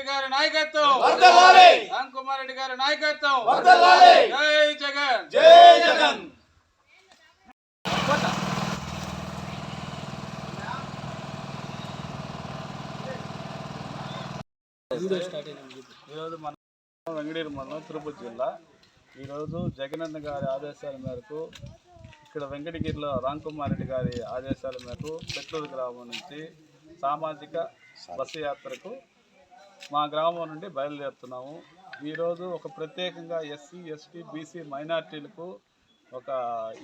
రామకుమారెడ్డి గారి నాయకత్వం. వర్ధిల్లాలి రామకుమారెడ్డి గారి నాయకత్వం. జై జగన్. జై జగన్. ఈరోజు మన వెంకటగిరి మండలం తిరుపతి జిల్లా. ఈరోజు జగనన్న గారి ఆదేశాల మేరకు ఇక్కడ వెంకటగిరిలో రామ్కుమార్ రెడ్డి గారి ఆదేశాల మేరకు పెట్లూరు గ్రామం నుంచి సామాజిక బస్సు యాత్రకు మా గ్రామం నుండి బయలుదేరుతున్నాము. ఈరోజు ఒక ప్రత్యేకంగా ఎస్సీ ఎస్టీ బీసీ మైనార్టీలకు ఒక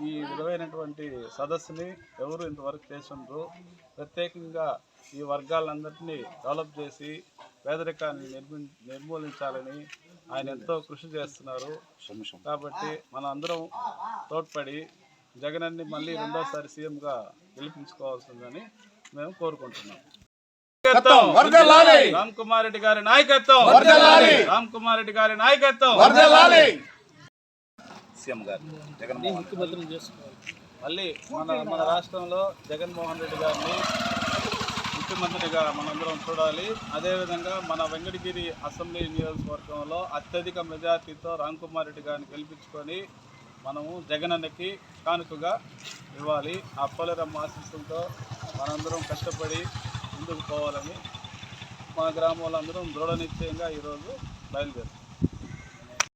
ఈ విధమైనటువంటి సదస్సుని ఎవరు ఇంతవరకు చేసిండ్రు? ప్రత్యేకంగా ఈ వర్గాలందరినీ డెవలప్ చేసి పేదరికాన్ని నిర్మి నిర్మూలించాలని ఆయన ఎంతో కృషి చేస్తున్నారు. కాబట్టి మన అందరం తోడ్పడి జగనన్ని మళ్ళీ రెండోసారి సీఎంగా గెలిపించుకోవాల్సిందని మేము కోరుకుంటున్నాం. రామ్ కుమార్ రెడ్డి గారి నాయకత్వం. రామ్ కుమార్ రెడ్డి గారి నాయకత్వం. సీఎం గారు జగన్మోహన్ రెడ్డి. మళ్ళీ మన మన రాష్ట్రంలో జగన్మోహన్ రెడ్డి గారిని ముఖ్యమంత్రిగా మనందరం చూడాలి. అదేవిధంగా మన వెంకటగిరి అసెంబ్లీ నియోజకవర్గంలో అత్యధిక మెజార్టీతో రామ్ కుమార్ రెడ్డి గారిని గెలిపించుకొని మనము జగనన్నకి కానుకగా ఇవ్వాలి. ఆ పోలేరమ్మ ఆశీస్సులతో మనందరం కష్టపడి ముందుకు పోవాలని మా గ్రామంలో అందరం దృఢ నిశ్చయంగా ఈరోజు బయలుదేరుతాం